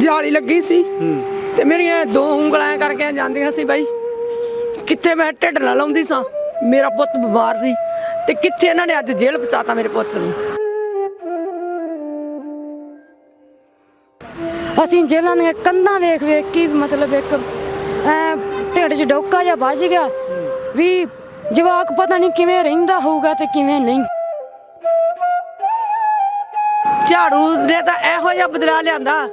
ਜਾਲੀ ਲੱਗੀ ਸੀ। ਤੇ ਮੇਰੀਆਂ ਦੋ ਉਂਗਲਾਂ ਐਂ ਕਰਕੇ ਜਾਂਦੀਆਂ ਸੀ ਬਾਈ। ਕਿੱਥੇ ਮੈਂ ਢਿੱਡ ਨਾਲ ਲਾਉਂਦੀ ਸਾਂ। ਮੇਰਾ ਪੁੱਤ ਬਿਮਾਰ ਸੀ। ਤੇ ਕਿੱਥੇ ਇਹਨਾਂ ਨੇ ਅੱਜ ਜੇਲ੍ਹ ਪਹੁੰਚਾਤਾ ਮੇਰੇ ਪੁੱਤ ਨੂੰ। ਅਸੀਂ ਜੇਲ੍ਹਾਂ ਦੀਆਂ ਕੰਧਾਂ ਵੇਖ ਵੇਖ ਕੇ ਮਤਲਬ ਇੱਕ ਐ ਢਿੱਡ 'ਚ ਡੋਕਾ ਜਿਹਾ ਵੱਜ ਗਿਆ। ਵੀ ਜਵਾਕ ਪਤਾ ਨਹੀਂ ਕਿਵੇਂ ਰਹਿੰਦਾ ਹੋਊਗਾ ਤੇ ਕਿਵੇਂ ਨਹੀਂ। ਝਾੜੂ ਨੇ ਤਾਂ ਇਹੋ ਜਿਹਾ ਬਦਲਾ ਲਿਆਂਦਾ।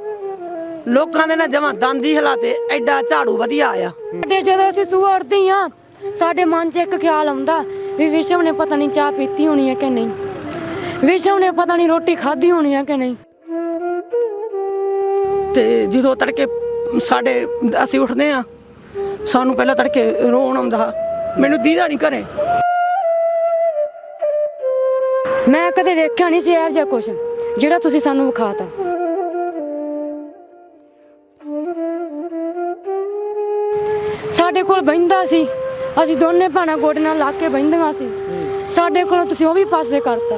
ਲੋਕਾਂ ਦੇ ਨਾਲ ਜਮਾਂ ਦੰਦੀ ਹਲਾਤੇ ਐਡਾ ਝਾੜੂ ਵਧੀਆ ਆਇਆ। ਸਾਡੇ ਜਦੋਂ ਅਸੀਂ ਸੂਹ ਉੜਦੇ ਆ ਸਾਡੇ ਮਨ 'ਚ ਇੱਕ ਖਿਆਲ ਆਉਂਦਾ ਵੀ ਵਿਸ਼ਵ ਨੇ ਪਤਾ ਨਹੀਂ ਚਾਹ ਪੀਤੀ ਹੋਣੀ ਹੈ ਕਿ ਨਹੀਂ। ਵਿਸ਼ਵ ਨੇ ਪਤਾ ਨਹੀਂ ਰੋਟੀ ਖਾਧੀ ਹੋਣੀ ਹੈ ਕਿ ਨਹੀਂ। ਤੇ ਜਦੋਂ ਤੜਕੇ ਸਾਡੇ ਅਸੀਂ ਉੱਠਦੇ ਆ ਸਾਨੂੰ ਪਹਿਲਾਂ ਤੜਕੇ ਰੋਣ ਆਉਂਦਾ ਮੈਨੂੰ ਦੀਦਾ ਨਹੀਂ ਘਰੇ। ਮੈਂ ਕਦੇ ਵੇਖਿਆ ਨਹੀਂ ਸੀ ਇਹੋ ਜਿਹਾ ਕੁਛ ਜਿਹੜਾ ਤੁਸੀਂ ਸਾਨੂੰ ਵਿਖਾਤਾ। ਸੀ। ਅਸੀਂ ਦੋਨੇ ਭੈਣਾਂ ਗੋਡੇ ਨਾਲ ਲਾ ਕੇ ਬਹਿੰਦੀਆਂ ਸੀ। ਸਾਡੇ ਕੋਲੋਂ ਤੁਸੀਂ ਉਹ ਵੀ ਪਾਸੇ ਕਰਤਾ।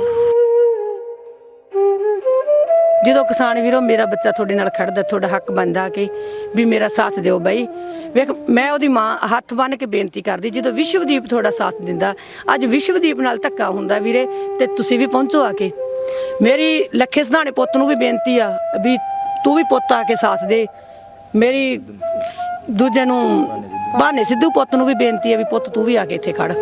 ਜਦੋਂ ਕਿਸਾਨ ਵੀਰੋ, ਮੇਰਾ ਬੱਚਾ ਤੁਹਾਡੇ ਨਾਲ ਖੜਦਾ, ਤੁਹਾਡਾ ਹੱਕ ਬਣਦਾ ਕਿ ਵੀ ਮੇਰਾ ਸਾਥ ਦਿਓ ਬਾਈ। ਵੇਖ, ਮੈਂ ਉਹਦੀ ਮਾਂ ਹੱਥ ਬੰਨ ਕੇ ਬੇਨਤੀ ਕਰਦੀ, ਜਦੋਂ ਵਿਸ਼ਵਦੀਪ ਤੁਹਾਡਾ ਸਾਥ ਦਿੰਦਾ, ਅੱਜ ਵਿਸ਼ਵਦੀਪ ਨਾਲ ਧੱਕਾ ਹੁੰਦਾ ਵੀਰੇ, ਤੇ ਤੁਸੀਂ ਵੀ ਪਹੁੰਚੋ ਆ ਕੇ। ਮੇਰੀ ਲੱਖੇ ਸਧਾਣੇ ਪੁੱਤ ਨੂੰ ਵੀ ਬੇਨਤੀ ਆ ਵੀ ਤੂੰ ਵੀ ਪੁੱਤ ਆ ਕੇ ਸਾਥ ਦੇ। ਮੇਰੀ ਸ- ਦੂਜੇ ਨੂੰ ਬਹਾਨੇ ਸਿੱਧੂ ਪੁੱਤ ਨੂੰ ਵੀ ਬੇਨਤੀ ਆ ਵੀ ਪੁੱਤ ਤੂੰ ਵੀ ਆ ਕੇ ਇੱਥੇ ਖੜ।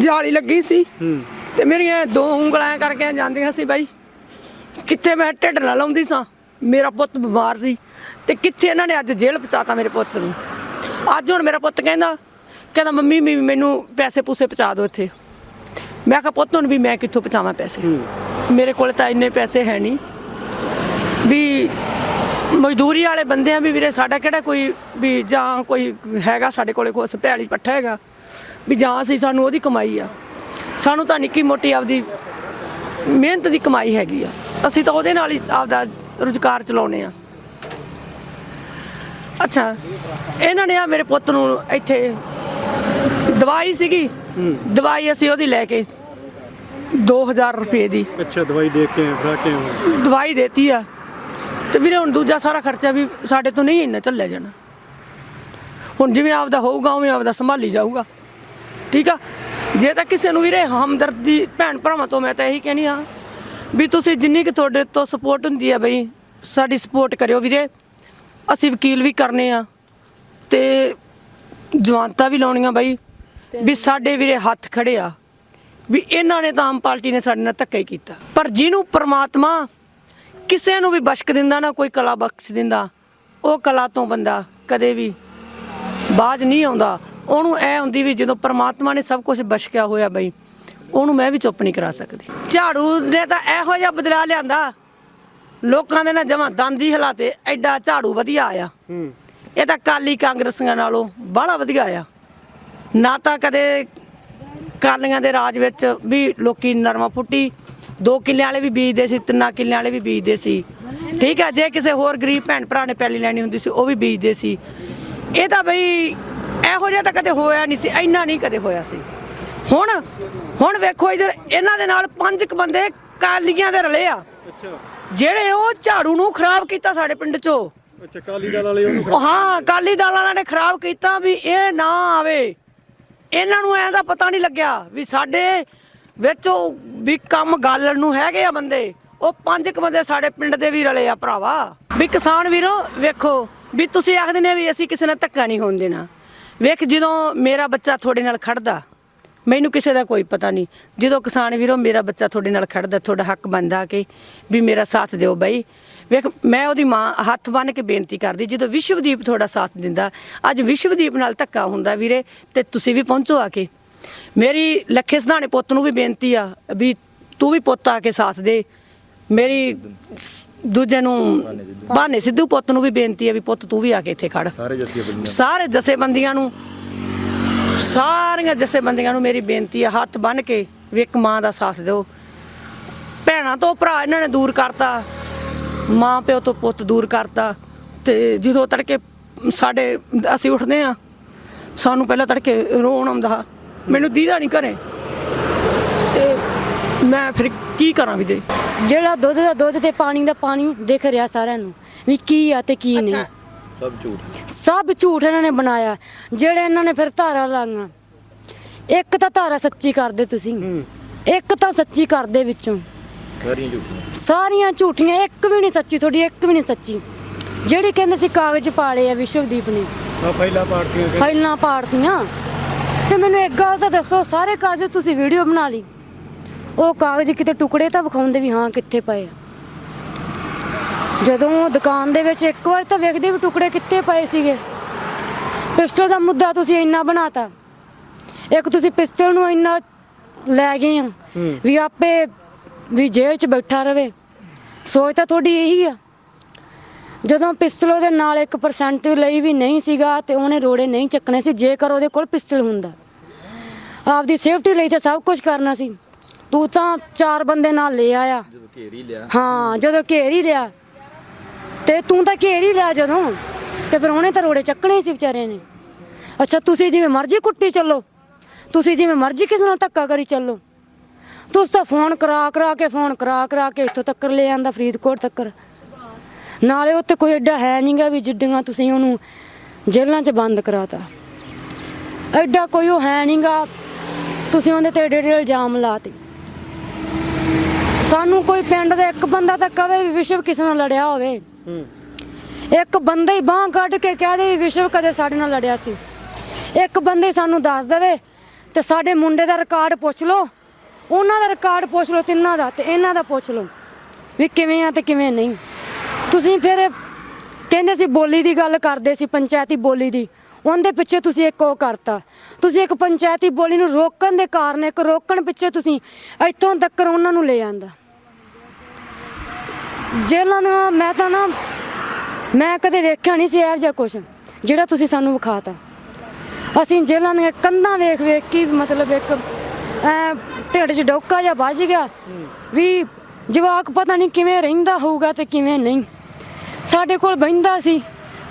ਜਾਲੀ ਲੱਗੀ ਸੀ ਹੂੰ। ਤੇ ਮੇਰੀਆਂ ਦੋ ਉਂਗਲਾਂ ਐਂ ਕਰਕੇ ਜਾਂਦੀਆਂ ਸੀ ਬਾਈ। ਕਿੱਥੇ ਮੈਂ ਢਿੱਡ ਨਾਲ ਲਾਉਂਦੀ ਸਾਂ ਮੇਰਾ ਪੁੱਤ ਬਿਮਾਰ ਸੀ ਤੇ ਕਿੱਥੇ ਇਹਨਾਂ ਨੇ ਅੱਜ ਜੇਲ੍ਹ ਪਹੁੰਚਾਤਾ ਮੇਰੇ ਪੁੱਤ ਨੂੰ। ਅੱਜ ਹੁਣ ਮੇਰਾ ਪੁੱਤ ਕਹਿੰਦਾ ਕਹਿੰਦਾ ਮੰਮੀ ਵੀ ਮੈਨੂੰ ਪੈਸੇ ਪੂਸੇ ਪਹੁੰਚਾ ਦਿਓ ਇੱਥੇ। ਮੈਂ ਕਿਹਾ ਪੁੱਤ ਹੁਣ ਵੀ ਮੈਂ ਕਿੱਥੋਂ ਪਹੁੰਚਾਵਾਂ ਪੈਸੇ? ਮੇਰੇ ਕੋਲ ਤਾਂ ਇੰਨੇ ਪੈਸੇ ਹੈ ਨਹੀਂ। ਵੀ ਮਜ਼ਦੂਰੀ ਵਾਲੇ ਬੰਦੇ ਆ ਵੀ ਵੀਰੇ ਸਾਡਾ ਕਿਹੜਾ ਕੋਈ ਵੀ ਜਾਂ ਕੋਈ ਹੈਗਾ ਸਾਡੇ ਕੋਲੇ ਕੋਈ ਭੈਲੀ ਪੱਠਾ ਹੈਗਾ। ਵੀ ਜਾਂ ਅਸੀਂ ਸਾਨੂੰ ਉਹਦੀ ਕਮਾਈ ਆ। ਸਾਨੂੰ ਤਾਂ ਨਿੱਕੀ ਮੋਟੀ ਆਪਦੀ ਮਿਹਨਤ ਦੀ ਕਮਾਈ ਹੈਗੀ ਆ। ਅਸੀਂ ਤਾਂ ਉਹਦੇ ਨਾਲ ਹੀ ਆਪਦਾ ਰੁਜ਼ਗਾਰ ਚਲਾਉਨੇ ਆ। ਅੱਛਾ ਇਹਨਾਂ ਨੇ ਆ ਮੇਰੇ ਪੁੱਤ ਨੂੰ ਇੱਥੇ ਦਵਾਈ ਸੀਗੀ। ਦਵਾਈ ਅਸੀਂ ਉਹਦੀ ਲੈ ਕੇ 2000 ਰੁਪਏ ਦੀ। ਅੱਛਾ ਦਵਾਈ ਦੇ ਕੇ ਖਾ ਕੇ ਆਏ। ਦਵਾਈ ਦੇਤੀ ਆ। ਤੇ ਵੀਰੇ ਹੁਣ ਦੂਜਾ ਸਾਰਾ ਖਰਚਾ ਵੀ ਸਾਡੇ ਤੋਂ ਨਹੀਂ ਇੰਨਾ ਚੱਲਿਆ ਜਾਣਾ। ਹੁਣ ਜਿਵੇਂ ਆਪਦਾ ਹੋਊਗਾ ਉਵੇਂ ਆਪਦਾ ਸੰਭਾਲੀ ਜਾਊਗਾ। ਠੀਕ ਆ? ਜੇ ਤਾਂ ਕਿਸੇ ਨੂੰ ਵੀਰੇ ਹਮਦਰਦੀ ਭੈਣ ਭਰਾਵਾਂ ਤੋਂ ਮੈਂ ਤਾਂ ਇਹੀ ਕਹਿਣੀ ਆ ਵੀ ਤੁਸੀਂ ਜਿੰਨੀ ਕਿ ਤੁਹਾਡੇ ਤੋਂ ਸਪੋਰਟ ਹੁੰਦੀ ਆ ਬਈ ਸਾਡੀ ਸਪੋਰਟ ਕਰਿਓ ਵੀਰੇ। ਅਸੀਂ ਵਕੀਲ ਵੀ ਕਰਨੇ ਆ ਤੇ ਜਵਾਨਤਾ ਵੀ ਲਾਉਣੀਆਂ ਬਈ ਵੀ ਸਾਡੇ ਵੀਰੇ ਹੱਥ ਖੜੇ ਆ। ਵੀ ਇਹਨਾਂ ਨੇ ਤਾਂ ਆਮ ਪਾਰਟੀ ਨੇ ਸਾਡੇ ਨਾਲ ਧੱਕਾ ਹੀ ਕੀਤਾ। ਪਰ ਜਿਹਨੂੰ ਪ੍ਰਮਾਤਮਾ ਕਿਸੇ ਨੂੰ ਵੀ ਬਖਸ਼ ਦਿੰਦਾ ਨਾ ਕੋਈ ਕਲਾ ਬਖਸ਼ ਦਿੰਦਾ ਉਹ ਕਲਾ ਤੋਂ ਬੰਦਾ ਕਦੇ ਵੀ ਬਾਜ ਨਹੀਂ ਆਉਂਦਾ। ਉਹਨੂੰ ਐ ਹੁੰਦੀ ਵੀ ਜਦੋਂ ਪ੍ਰਮਾਤਮਾ ਨੇ ਸਭ ਕੁਝ ਬਖਸ਼ਿਆ ਹੋਇਆ ਬਈ ਉਹਨੂੰ ਮੈਂ ਵੀ ਚੁੱਪ ਨਹੀਂ ਕਰਾ ਸਕਦੀ। ਝਾੜੂ ਨੇ ਤਾਂ ਇਹੋ ਜਿਹਾ ਬਦਲਾ ਲਿਆਂਦਾ ਲੋਕਾਂ ਦੇ ਨਾਲ ਜਮਾਂ ਦੰਦੀ ਹਲਾਤੇ ਐਡਾ ਝਾੜੂ ਵਧੀਆ ਆਇਆ। ਇਹ ਤਾਂ ਕਾਲੀ ਕਾਂਗਰਸੀਆਂ ਨਾਲੋਂ ਬਾਹਲਾ ਵਧੀਆ ਆ ਨਾ ਤਾਂ ਕਦੇ ਕਾਲੀਆਂ ਦੇ ਰਾਜ ਵਿੱਚ ਵੀ ਲੋਕੀ ਨਰਮਾ ਫੁੱਟੀ ਦੋ ਕਿੱਲਿਆਂ ਵਾਲੇ ਵੀ ਬੀਜਦੇ ਸੀ ਤਿੰਨਾਂ ਕਿੱਲਿਆਂ ਵਾਲੇ ਵੀ ਬੀਜਦੇ ਸੀ। ਠੀਕ ਹੈ ਜੇ ਕਿਸੇ ਹੋਰ ਗਰੀਬ ਭੈਣ ਭਰਾ ਨੇ ਪੈਲੀ ਲੈਣੀ ਹੁੰਦੀ ਸੀ ਉਹ ਵੀ ਬੀਜਦੇ ਸੀ। ਇਹ ਤਾਂ ਬਈ ਇਹੋ ਜਿਹਾ ਤਾਂ ਕਦੇ ਹੋਇਆ ਨਹੀਂ ਸੀ ਇੰਨਾ ਨਹੀਂ ਕਦੇ ਹੋਇਆ ਸੀ। ਹੁਣ ਹੁਣ ਵੇਖੋ ਇਧਰ ਇਹਨਾਂ ਦੇ ਨਾਲ ਪੰਜ ਕੁ ਬੰਦੇ ਕਾਲੀਆਂ ਦੇ ਰਲੇ ਆ। ਜਿਹੜੇ ਉਹ ਝਾੜੂ ਨੂੰ ਖਰਾਬ ਕੀਤਾ ਸਾਡੇ ਪਿੰਡ 'ਚੋਂ। ਅੱਛਾ ਕਾਲੀ ਦਲ ਵਾਲੇ ਉਹਨੂੰ ਉਹ ਹਾਂ ਅਕਾਲੀ ਦਲ ਵਾਲਿਆਂ ਨੇ ਖਰਾਬ ਕੀਤਾ ਵੀ ਇਹ ਨਾ ਆਵੇ। ਇਹਨਾਂ ਨੂੰ ਐਂ ਦਾ ਪਤਾ ਨਹੀਂ ਲੱਗਿਆ ਵੀ ਸਾਡੇ ਵਿੱਚ ਉਹ ਵੀ ਕੰਮ ਗਾਲਣ ਨੂੰ ਹੈਗੇ ਆ ਬੰਦੇ। ਉਹ ਪੰਜ ਕੁ ਬੰਦੇ ਸਾਡੇ ਪਿੰਡ ਦੇ ਵੀ ਰਲੇ ਆ ਭਰਾਵਾ। ਵੀ ਕਿਸਾਨ ਵੀਰੋ, ਵੇਖੋ ਵੀ ਤੁਸੀਂ ਆਖਦੇ ਨੇ ਵੀ ਅਸੀਂ ਕਿਸੇ ਨਾਲ ਧੱਕਾ ਨਹੀਂ ਹੋਣ ਦੇਣਾ। ਵੇਖ ਜਦੋਂ ਮੇਰਾ ਬੱਚਾ ਤੁਹਾਡੇ ਨਾਲ ਖੜਦਾ, ਮੈਨੂੰ ਕਿਸੇ ਦਾ ਕੋਈ ਪਤਾ ਨਹੀਂ। ਜਦੋਂ ਕਿਸਾਨ ਵੀਰੋ, ਮੇਰਾ ਬੱਚਾ ਤੁਹਾਡੇ ਨਾਲ ਖੜਦਾ, ਤੁਹਾਡਾ ਹੱਕ ਬਣਦਾ ਕਿ ਵੀ ਮੇਰਾ ਸਾਥ ਦਿਓ ਬਾਈ। ਵੇਖ ਮੈਂ ਉਹਦੀ ਮਾਂ ਹੱਥ ਬੰਨ ਕੇ ਬੇਨਤੀ ਕਰਦੀ ਜਦੋਂ ਵਿਸ਼ਵਦੀਪ ਤੁਹਾਡਾ ਸਾਥ ਦਿੰਦਾ ਅੱਜ ਵਿਸ਼ਵਦੀਪ ਨਾਲ ਧੱਕਾ ਹੁੰਦਾ ਵੀਰੇ ਤੇ ਤੁਸੀਂ ਵੀ ਪਹੁੰਚੋ ਆ ਕੇ। ਮੇਰੀ ਲੱਖੇ ਸਧਾਣੇ ਪੁੱਤ ਨੂੰ ਵੀ ਬੇਨਤੀ ਆ ਵੀ ਤੂੰ ਵੀ ਪੁੱਤ ਆ ਕੇ ਸਾਥ ਦੇ। ਮੇਰੀ ਦੂਜੇ ਨੂੰ ਬਹਾਨੇ ਸਿੱਧੂ ਪੁੱਤ ਨੂੰ ਵੀ ਬੇਨਤੀ ਆ ਵੀ ਪੁੱਤ ਤੂੰ ਵੀ ਆ ਕੇ ਇੱਥੇ ਖੜ। ਸਾਰੇ ਜੱਥੇਬੰਦੀਆਂ ਸਾਰੇ ਜਥੇਬੰਦੀਆਂ ਨੂੰ ਸਾਰੀਆਂ ਜਥੇਬੰਦੀਆਂ ਨੂੰ ਮੇਰੀ ਬੇਨਤੀ ਹੈ ਹੱਥ ਬੰਨ ਕੇ ਵੀ ਇੱਕ ਮਾਂ ਦਾ ਸਾਥ ਦਿਓ। ਭੈਣਾਂ ਤੋਂ ਭਰਾ ਇਹਨਾਂ ਨੇ ਦੂਰ ਕਰਤਾ। ਮਾਂ ਪਿਓ ਤੋਂ ਪੁੱਤ ਦੂਰ ਕਰਤਾ ਤੇ ਜਦੋਂ ਤੜਕੇ ਸਾਡੇ ਅਸੀਂ ਉੱਠਦੇ ਆ ਸਾਨੂੰ ਪਹਿਲਾਂ ਤੜਕੇ ਰੋਣ ਆਉਂਦਾ ਮੈਨੂੰ ਦੀਦਾ ਨਹੀਂ ਘਰੇ। ਮੈਂ ਫਿਰ ਕੀ ਕਰਾਂ ਵੀ ਦੇ? ਜਿਹੜਾ ਦੁੱਧ ਦਾ ਦੁੱਧ ਤੇ ਪਾਣੀ ਦਾ ਪਾਣੀ ਦਿਖ ਰਿਹਾ ਸਾਰਿਆਂ ਨੂੰ ਵੀ ਕੀ ਆ ਤੇ ਕੀ ਨਹੀਂ। ਸਭ ਝੂਠ। ਸਭ ਝੂਠ ਇਹਨਾਂ ਨੇ ਬਣਾਇਆ। ਜਿਹੜੇ ਇਹਨਾਂ ਨੇ ਫਿਰ ਧਾਰਾ ਲਾਈਆਂ ਇੱਕ ਤਾਂ ਧਾਰਾ ਸੱਚੀ ਕਰਦੇ ਤੁਸੀਂ। ਇੱਕ ਤਾਂ ਸੱਚੀ ਕਰਦੇ ਵਿੱਚੋਂ। ਸਾਰੀਆਂ ਝੂਠੀਆਂ। ਸਾਰੀਆਂ ਝੂਠੀਆਂ ਇੱਕ ਵੀ ਨਹੀਂ ਸੱਚੀ ਤੁਹਾਡੀ ਇੱਕ ਵੀ ਨਹੀਂ ਸੱਚੀ। ਜਿਹੜੀ ਕਹਿੰਦੇ ਸੀ ਕਾਗਜ਼ ਪਾਲੇ ਆ ਵਿਸ਼ਵਦੀਪ ਨੇ। ਆ ਪਹਿਲਾ ਪਾਰਟੀਆਂ ਕਿ ਫਾਈਲਾਂ ਪਾੜਤੀਆਂ। ਤੇ ਮੈਨੂੰ ਇੱਕ ਗੱਲ ਤਾਂ ਦੱਸੋ ਸਾਰੇ ਕਾਗਜ਼ ਤੁਸੀਂ ਵੀਡੀਓ ਬਣਾ ਲਈ। ਉਹ ਕਾਗਜ਼ ਕਿਤੇ ਟੁਕੜੇ ਤਾਂ ਵਿਖਾਉਂਦੇ ਵੀ ਹਾਂ ਕਿੱਥੇ ਪਏ ਆ। ਜਦੋਂ ਦੁਕਾਨ ਦੇ ਵਿੱਚ ਇੱਕ ਵਾਰ ਤਾਂ ਵੇਖਦੇ ਵੀ ਟੁਕੜੇ ਕਿੱਥੇ ਪਏ ਸੀਗੇ। ਪਿਸਟਲ ਦਾ ਮੁੱਦਾ ਤੁਸੀਂ ਇੰਨਾ ਬਣਾਤਾ। ਇੱਕ ਤੁਸੀਂ ਪਿਸਟਲ ਨੂੰ ਇੰਨਾ ਲੈ ਗਏ ਆ ਵੀ ਆਪੇ ਵੀ ਜੇਲ੍ਹ 'ਚ ਬੈਠਾ ਰਵੇ। ਸੋਚ ਤਾਂ ਤੁਹਾਡੀ ਇਹੀ ਆ। ਜਦੋਂ ਪਿਸਤਲ ਉਹਦੇ ਨਾਲ 1% ਲਈ ਵੀ ਨਹੀਂ ਸੀਗਾ ਤੇ ਉਹਨੇ ਰੋੜੇ ਨਹੀਂ ਚੱਕਣੇ ਸੀ ਜੇਕਰ ਉਹਦੇ ਕੋਲ ਪਿਸਤਲ ਹੁੰਦਾ। ਆਪਦੀ ਸੇਫਟੀ ਲਈ ਤਾਂ ਸਭ ਕੁਝ ਕਰਨਾ ਸੀ। ਤੂੰ ਤਾਂ ਚਾਰ ਬੰਦੇ ਨਾਲ ਲੈ ਆਇਆ। ਜਦੋਂ ਘੇਰ ਹੀ ਲਿਆ। ਹਾਂ ਜਦੋਂ ਘੇਰ ਹੀ ਲਿਆ। ਤੇ ਤੂੰ ਤਾਂ ਘੇਰ ਹੀ ਲਿਆ ਜਦੋਂ। ਤੇ ਫਿਰ ਉਹਨੇ ਤਾਂ ਰੋੜੇ ਚੱਕਣੇ ਸੀ ਵਿਚਾਰੇ ਨੇ। ਅੱਛਾ ਤੁਸੀਂ ਜਿਵੇਂ ਮਰਜ਼ੀ ਕੁੱਟੀ ਚੱਲੋ। ਤੁਸੀਂ ਜਿਵੇਂ ਮਰਜ਼ੀ ਕਿਸੇ ਨਾਲ ਧੱਕਾ ਕਰੀ ਚੱਲੋ। ਤੁਸੀਂ ਤਾਂ ਫੋਨ ਕਰਾ ਕਰਾ ਕੇ ਫੋਨ ਕਰਾ ਕਰਾ ਕੇ ਇੱਥੋਂ ਤੱਕ ਲੈ ਆਂਦਾ ਫਰੀਦਕੋਟ ਤੱਕ ਨਾਲੇ ਉੱਤੇ ਕੋਈ ਐਡਾ ਹੈ ਨਹੀਂਗਾ ਵੀ ਜਿੱਡੀਆਂ ਤੁਸੀਂ ਉਹਨੂੰ ਜੇਲ੍ਹਾਂ 'ਚ ਬੰਦ ਕਰਾਤਾ। ਐਡਾ ਕੋਈ ਉਹ ਹੈ ਨਹੀਂਗਾ ਤੁਸੀਂ ਉਹਦੇ ਤੇ ਏਡੇ ਇਲਜ਼ਾਮ ਲਾਤੇ। ਸਾਨੂੰ ਕੋਈ ਪਿੰਡ ਦਾ ਇੱਕ ਬੰਦਾ ਤਾਂ ਕਵੇ ਵੀ ਵਿਸ਼ਵ ਕਿਸੇ ਨਾਲ ਲੜਿਆ ਹੋਵੇ। ਇੱਕ ਬੰਦਾ ਹੀ ਬਾਹ ਕੱਢ ਕੇ ਕਹਿ ਦੇ ਵਿਸ਼ਵ ਕਦੇ ਸਾਡੇ ਨਾਲ ਲੜਿਆ ਸੀ। ਇੱਕ ਬੰਦੇ ਸਾਨੂੰ ਦੱਸ ਦੇਵੇ ਤੇ ਸਾਡੇ ਮੁੰਡੇ ਦਾ ਰਿਕਾਰਡ ਪੁੱਛ ਲਓ। ਉਹਨਾਂ ਦਾ ਰਿਕਾਰਡ ਪੁੱਛ ਲਓ, ਤਿੰਨਾਂ ਦਾ, ਤੇ ਇਹਨਾਂ ਦਾ ਪੁੱਛ ਲਓ ਵੀ ਕਿਵੇਂ ਆ ਤੇ ਕਿਵੇਂ ਨਹੀਂ। ਤੁਸੀਂ ਫਿਰ ਕਹਿੰਦੇ ਸੀ ਬੋਲੀ ਦੀ ਗੱਲ ਕਰਦੇ ਸੀ, ਪੰਚਾਇਤੀ ਬੋਲੀ ਦੀ। ਉਹਦੇ ਪਿੱਛੇ ਤੁਸੀਂ ਇੱਕ ਉਹ ਕਰਤਾ। ਤੁਸੀਂ ਇੱਕ ਪੰਚਾਇਤੀ ਬੋਲੀ ਨੂੰ ਰੋਕਣ ਦੇ ਕਾਰਨ, ਇੱਕ ਰੋਕਣ ਪਿੱਛੇ ਤੁਸੀਂ ਇੱਥੋਂ ਤੱਕ ਉਹਨਾਂ ਨੂੰ ਲੈ ਆਂਦਾ। ਜੇਲ੍ਹਾਂ ਨੂੰ ਮੈਂ ਤਾਂ ਨਾ, ਮੈਂ ਕਦੇ ਵੇਖਿਆ ਨਹੀਂ ਸੀ ਇਹੋ ਜਿਹਾ ਕੁਝ ਜਿਹੜਾ ਤੁਸੀਂ ਸਾਨੂੰ ਵਿਖਾਤਾ। ਅਸੀਂ ਜੇਲ੍ਹਾਂ ਦੀਆਂ ਕੰਧਾਂ ਵੇਖ ਵੇਖ ਕੇ, ਮਤਲਬ ਇੱਕ, ਐ ਢਿੱਡ 'ਚ ਡੋਕਾ ਜਿਹਾ ਵੱਜ ਗਿਆ। ਵੀ ਜਵਾਕ ਪਤਾ ਨਹੀਂ ਕਿਵੇਂ ਰਹਿੰਦਾ ਹੋਊਗਾ ਤੇ ਕਿਵੇਂ ਨਹੀਂ। ਸਾਡੇ ਕੋਲ ਬਹਿੰਦਾ ਸੀ।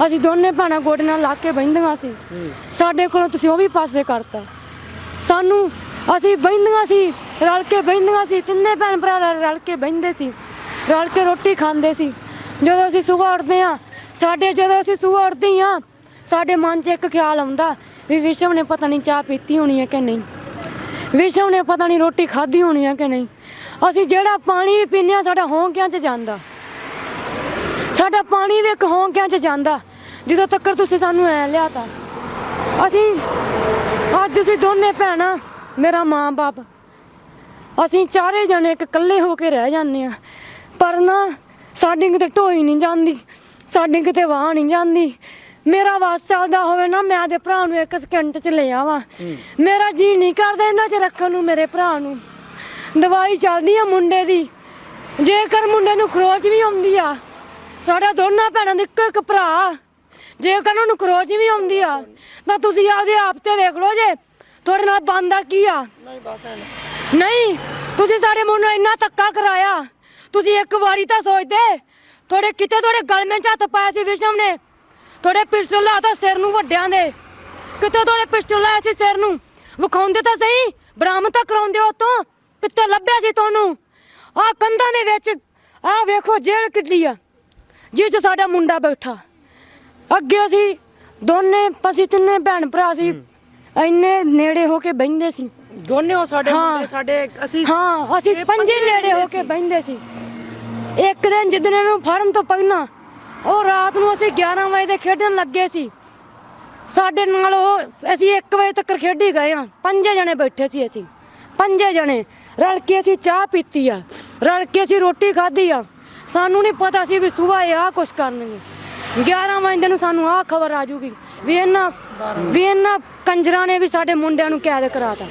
ਅਸੀਂ ਦੋਨੇ ਭੈਣਾਂ ਗੋਡੇ ਨਾਲ ਲਾ ਕੇ ਬਹਿੰਦੀਆਂ ਸੀ। ਸਾਡੇ ਕੋਲੋਂ ਤੁਸੀਂ ਉਹ ਵੀ ਪਾਸੇ ਕਰਤਾ। ਸਾਨੂੰ ਅਸੀਂ ਬਹਿੰਦੀਆਂ ਸੀ, ਰਲ ਕੇ ਬਹਿੰਦੀਆਂ ਸੀ, ਤਿੰਨੇ ਭੈਣ ਭਰਾ ਰਲ- ਕੇ ਬਹਿੰਦੇ ਸੀ। ਰਲ ਕੇ ਰੋਟੀ ਖਾਂਦੇ ਸੀ। ਜਦੋਂ ਅਸੀਂ ਸਵੇਰ ਉੱਠਦੇ ਆ ਸਾਡੇ ਜਦੋਂ ਅਸੀਂ ਸਵੇਰ ਉੱਠਦੇ ਆ ਸਾਡੇ ਮਨ 'ਚ ਇੱਕ ਖਿਆਲ ਆਉਂਦਾ ਵੀ ਵਿਸ਼ਵ ਨੇ ਪਤਾ ਨਹੀਂ ਚਾਹ ਪੀਤੀ ਹੋਣੀ ਹੈ ਕਿ ਨਹੀਂ। ਵਿਸ਼ਵ ਨੇ ਪਤਾ ਨਹੀਂ ਰੋਟੀ ਖਾਧੀ ਹੋਣੀ ਹੈ ਕਿ ਨਹੀਂ। ਅਸੀਂ ਜਿਹੜਾ ਪਾਣੀ ਵੀ ਪੀਂਦੇ ਹਾਂ, ਸਾਡਾ ਹੋਂਕਿਆਂ 'ਚ ਜਾਂਦਾ। ਸਾਡਾ ਪਾਣੀ ਵੀ ਇੱਕ ਹੌਂਕਿਆਂ 'ਚ ਜਾਂਦਾ। ਜਦੋਂ ਤੱਕ ਤੁਸੀਂ ਸਾਨੂੰ ਐ ਲਿਆਤਾ। ਅਸੀਂ, ਅੱਜ ਅਸੀਂ ਦੋਨੇ ਭੈਣਾਂ, ਮੇਰਾ ਮਾਂ-ਬਾਪ ਅਸੀਂ ਚਾਰੇ ਜਣੇ ਇੱਕ ਇਕੱਲੇ ਹੋ ਕੇ ਰਹਿ ਜਾਂਦੇ ਆ ਪਰ ਨਾ, ਸਾਡੀ ਕਿਤੇ ਢੋਈ ਨਹੀਂ ਜਾਂਦੀ, ਸਾਡੀ ਕਿਤੇ ਵਾਹ ਨਹੀਂ ਜਾਂਦੀ। ਮੇਰਾ ਵਾਸ ਚੱਲਦਾ ਹੋਵੇ ਨਾ ਮੈਂ ਆਦੇ ਭਰਾ ਨੂੰ ਇੱਕ ਸਕਿੰਟ ਚ ਲੈ ਆਵਾਂ। ਮੇਰਾ ਜੀ ਨਹੀਂ ਕਰਦਾ ਇਹਨਾਂ 'ਚ ਰੱਖਣ ਨੂੰ ਮੇਰੇ ਭਰਾ ਨੂੰ। ਦਵਾਈ ਚੱਲਦੀ ਆ ਮੁੰਡੇ ਦੀ। ਜੇਕਰ ਮੁੰਡੇ ਨੂੰ ਖਰੋਚ ਵੀ ਆਉਂਦੀ ਆ ਸਾਡਾ ਦੋਨਾਂ ਭੈਣਾਂ ਦੇ ਇੱਕੋ ਇੱਕ ਭਰਾ। ਜੇਕਰ ਉਹਨਾਂ ਨੂੰ ਖਰੋਚ ਵੀ ਆਉਂਦੀ ਆ ਤਾਂ ਤੁਸੀਂ ਆਪਦੇ ਆਪ ਤੇ ਵੇਖ ਲਓ ਜੇ ਤੁਹਾਡੇ ਨਾਲ ਬੰਦਾ ਕੀ ਆ? ਨਹੀਂ ਤੁਸੀਂ ਸਾਡੇ ਮੁੰਡੇ ਨਾਲ ਇੰਨਾ ਧੱਕਾ ਕਰਾਇਆ। ਤੁਸੀਂ ਇੱਕ ਵਾਰੀ ਤਾਂ ਸੋਚਦੇ ਤੁਹਾਡੇ ਕਿਤੇ ਤੁਹਾਡੇ ਗਲਮੇ 'ਚ ਹੱਥ ਪਾਇਆ ਸੀ ਵਿਸ਼ਮ ਨੇ। ਤੁਹਾਡੇ ਪਿਸਟਲ ਲਾਤਾ ਸਿਰ ਨੂੰ ਵੱਡਿਆਂ ਦੇ। ਕਿਤੇ ਤੁਹਾਡੇ ਪਿਸਟਲ ਲਾਇਆ ਸੀ ਸਿਰ ਨੂੰ? ਵਿਖਾਉਂਦੇ ਤਾਂ ਸਹੀ ਬਰਾਮਦ ਤਾਂ ਕਰਾਉਂਦੇ ਹੋ ਤੋਂ ਕਿੱਥੇ ਲੱਭਿਆ ਸੀ ਤੁਹਾਨੂੰ? ਆਹ ਕੰਧਾਂ ਦੇ ਵਿੱਚ ਆਹ ਵੇਖੋ ਜੇਲ੍ਹ ਕਿੱਡੀ ਆ ਜਿਸ 'ਚ ਸਾਡਾ ਮੁੰਡਾ ਬੈਠਾ। ਅੱਗੇ ਅਸੀਂ ਦੋਨੇ ਅਸੀਂ ਤਿੰਨੇ ਭੈਣ ਭਰਾ ਸੀ ਇੰਨੇ ਨੇੜੇ ਹੋ ਕੇ ਬਹਿੰਦੇ ਸੀ। ਦੋਨੇ ਉਹ ਸਾਡੇ। ਮੁੰਡੇ ਸਾਡੇ ਅਸੀਂ ਹਾਂ ਅਸੀਂ ਪੰਜੇ ਨੇੜੇ ਹੋ ਕੇ ਬਹਿੰਦੇ ਸੀ। ਇੱਕ ਦਿਨ ਜਿੱਦਣ ਇਹਨੂੰ ਫੜਨ ਤੋਂ ਪਹਿਲਾਂ ਉਹ ਰਾਤ ਨੂੰ ਅਸੀਂ 11 ਵਜੇ ਦੇ ਖੇਡਣ ਲੱਗੇ ਸੀ। ਸਾਡੇ ਨਾਲ ਉਹ, ਅਸੀਂ 1 ਵਜੇ ਤੱਕ ਖੇਡੀ ਗਏ ਆ ਪੰਜੇ ਜਣੇ ਬੈਠੇ ਸੀ ਅਸੀਂ। ਪੰਜੇ ਜਣੇ। ਰਲ ਕੇ ਅਸੀਂ ਚਾਹ ਪੀਤੀ ਆ। ਰਲ ਕੇ ਅਸੀਂ ਰੋਟੀ ਖਾਧੀ ਆ। ਸਾਨੂੰ ਨਹੀਂ ਪਤਾ ਸੀ ਵੀ ਸਵੇਰ ਇਹ ਆਹ ਕੁਛ ਕਰਨਗੇ। 11 ਵਜੇ ਨੂੰ ਸਾਨੂੰ ਆਹ ਖਬਰ ਆ ਜੂਗੀ ਵੀ ਇਹਨਾਂ ਵੀ ਇਹਨਾਂ ਕੰਜਰਾਂ ਨੇ ਵੀ ਸਾਡੇ ਮੁੰਡਿਆਂ ਨੂੰ ਕੈਦ ਕਰਾਤਾ।